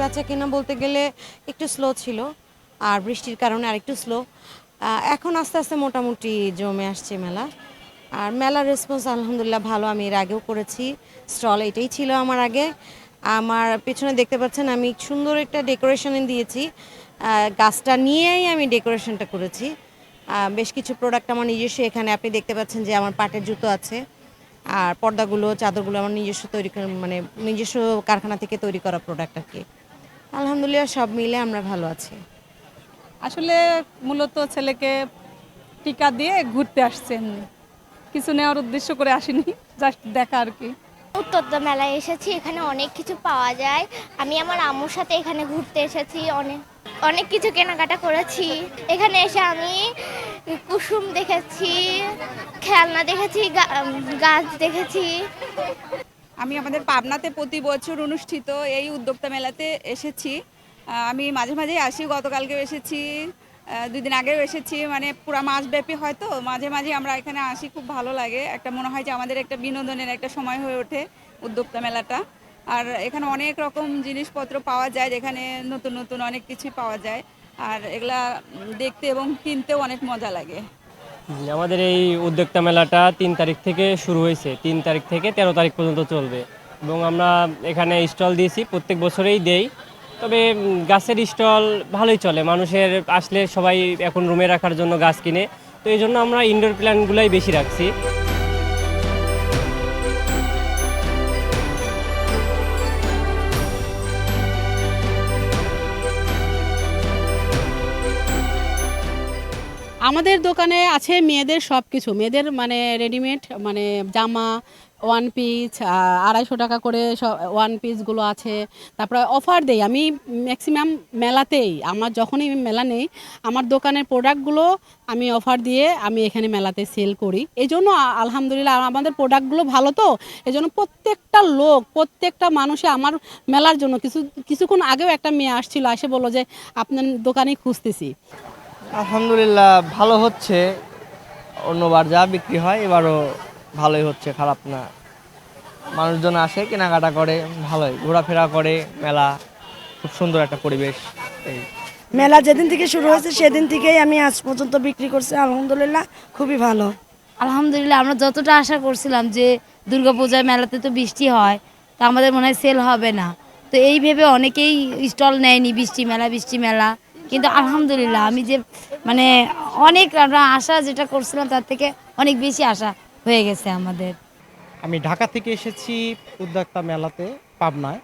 বেচা কেনা বলতে গেলে একটু স্লো ছিল, আর বৃষ্টির কারণে আরেকটু স্লো এখন আস্তে আস্তে মোটামুটি জমে আসছে মেলা। আর মেলার রেসপন্স আলহামদুলিল্লাহ ভালো, আমি এর আগেও করেছি। স্টল এটাই ছিল আমার আগে। আমার পেছনে দেখতে পাচ্ছেন, আমি সুন্দর একটা ডেকোরেশন দিয়েছি। গাছটা নিয়েই আমি ডেকোরেশনটা করেছি। বেশ কিছু প্রোডাক্ট আমার নিজস্ব, এখানে আপনি দেখতে পাচ্ছেন যে আমার পাটের জুতো আছে। আর পর্দাগুলো, চাদরগুলো আমার নিজস্ব তৈরি মানে নিজস্ব কারখানা থেকে তৈরি করা প্রোডাক্ট আর কি। আলহামদুলিল্লাহ সব মিলে আমরা ভালো আছি। আসলে মূলত ছেলেকে টিকা দিয়ে ঘুরতে আসছেন কিছু নেওয়ার উদ্দেশ্য করে আসেনি জাস্ট দেখা আর কি। উত্তরদা মেলায় এসেছি এখানে অনেক কিছু পাওয়া যায়। আমি আমার আম্মুর সাথে এখানে ঘুরতে এসেছি অনেক অনেক কিছু কেনাকাটা করেছি। এখানে এসে আমি কুসুম দেখেছি খেলনা দেখেছি গা- গাছ দেখেছি। আমি আমাদের পাবনাতে প্রতি বছর অনুষ্ঠিত এই উদ্যোক্তা মেলাতে এসেছি। আমি মাঝে মাঝেই আসি, গতকালকেও এসেছি দুই দিন আগেও এসেছি মানে পুরো মাসব্যাপী হয়তো। মাঝে মাঝে আমরা এখানে আসি, খুব ভালো লাগে। একটা মনে হয় যে আমাদের একটা বিনোদনের একটা সময় হয়ে ওঠে উদ্যোক্তা মেলাটা। আর এখানে অনেক রকম জিনিসপত্র পাওয়া যায়, যেখানে নতুন নতুন অনেক কিছুই পাওয়া যায়। আর এগুলা দেখতে এবং কিনতেও অনেক মজা লাগে। আমাদের এই উদ্যোক্তা মেলাটা তিন তারিখ থেকে শুরু হয়েছে। তিন তারিখ থেকে তেরো তারিখ পর্যন্ত চলবে। এবং আমরা এখানে স্টল দিয়েছি, প্রত্যেক বছরেই দেই। তবে গাছের স্টল ভালোই চলে। মানুষের আসলে সবাই এখন রুমে রাখার জন্য গাছ কিনে। তো এই জন্য আমরা ইনডোর প্ল্যান্টগুলোই বেশি রাখছি। আমাদের দোকানে আছে মেয়েদের সব কিছু মেয়েদের মানে রেডিমেড মানে জামা ওয়ান পিস আড়াইশো টাকা করে সব ওয়ান পিসগুলো আছে। তারপরে অফার দেই। আমি ম্যাক্সিমাম মেলাতেই, আমার যখনই মেলা নেই, আমার দোকানের প্রোডাক্টগুলো আমি অফার দিয়ে আমি এখানে মেলাতে সেল করি। এই জন্য আলহামদুলিল্লাহ আমাদের প্রোডাক্টগুলো ভালো তো? এই জন্য প্রত্যেকটা লোক, প্রত্যেকটা মানুষে আমার মেলার জন্য, কিছু, কিছুক্ষণ আগেও একটা মেয়ে আসছিল, এসে বলল যে, আপনার দোকানেই খুঁজতেছি। আলহামদুলিল্লাহ ভালো হচ্ছে। অন্যবার যা বিক্রি হয় এবারও ভালোই হচ্ছে খারাপ না। মানুষজন আসে কেনাকাটা করে ভালোই। ঘোরাফেরা করে মেলা খুব সুন্দর একটা পরিবেশ এই। মেলা যেদিন থেকে শুরু হয়েছে সেদিন থেকেই আমি আজ পর্যন্ত বিক্রি করছি আলহামদুলিল্লাহ খুবই ভালো। আলহামদুলিল্লাহ আমরা যতটা আশা করছিলাম যে দুর্গাপূজায় মেলাতে তো বৃষ্টি হয় তা আমাদের মনে হয় সেল হবে না। তো এই ভেবে অনেকেই স্টল নেয়নি বৃষ্টি মেলা বৃষ্টি মেলা। কিন্তু আলহামদুলিল্লাহ, আমি যে মানে অনেক আমরা আশা যেটা করছিলাম তার থেকে অনেক বেশি আশা হয়ে গেছে আমাদের। আমি ঢাকা থেকে এসেছি উদ্যোক্তা মেলাতে, পাবনায়।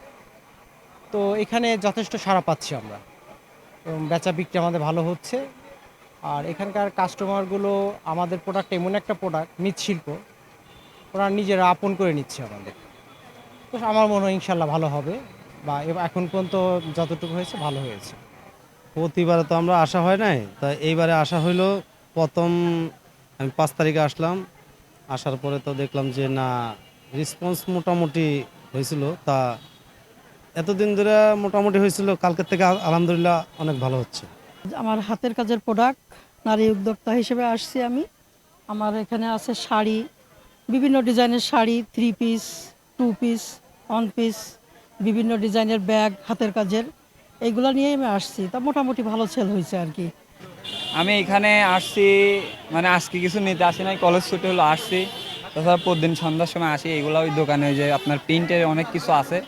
তো এখানে যথেষ্ট সাড়া পাচ্ছি আমরা। এবং বেচা বিক্রি আমাদের ভালো হচ্ছে। আর এখানকার কাস্টমারগুলো আমাদের প্রোডাক্ট এমন একটা প্রোডাক্ট মৃৎশিল্প ওরা নিজেরা আপন করে নিচ্ছে আমাদের। তো আমার মনে হয় ইনশাল্লাহ ভালো হবে, বা এখন পর্যন্ত যতটুকু হয়েছে ভালো হয়েছে। প্রতিবারে তো আমরা আসা হয় নাই। তা এইবারে আসা হইল প্রথম, আমি পাঁচ তারিখে আসলাম। আসার পরে তো দেখলাম যে না রেসপন্স মোটামুটি হয়েছিল। তা এতদিন ধরে মোটামুটি হয়েছিল, কালকের থেকে আলহামদুলিল্লাহ অনেক ভালো হচ্ছে। আমার হাতের কাজের প্রোডাক্ট নারী উদ্যোক্তা হিসেবে আসছি আমি। আমার এখানে আছে শাড়ি, বিভিন্ন ডিজাইনের sari three piece two piece one piece বিভিন্ন ডিজাইনের ব্যাগ হাতের কাজের। এইগুলো নিয়েই আমি আসছি। তা মোটামুটি ভালো সেল হয়েছে আর কি আমি এখানে আসছি মানে আজকে কিছু নিতে আসি নাই কলেজ ছুটি হলো আসছি। তাছাড়া প্রতিদিন সন্ধ্যার সময় আসি এগুলো ওই দোকানে ওই যে আপনার প্রিন্টের অনেক কিছু আছে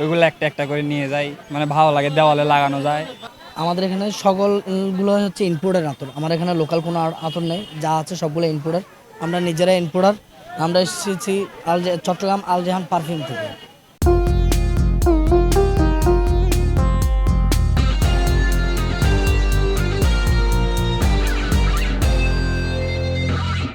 ওইগুলো একটা একটা করে নিয়ে যাই। মানে ভালো লাগে দেওয়ালে লাগানো যায়। আমাদের এখানে সকলগুলো হচ্ছে ইনপোর্টের আতর। আমার এখানে লোকাল কোনো আর- আতর নেই যা আছে সবগুলো ইনপোর্টার আমরা নিজেরাই ইনপোর্টার আমরা এসেছি আল চট্টগ্রাম আল জাহান পারফিউম থেকে।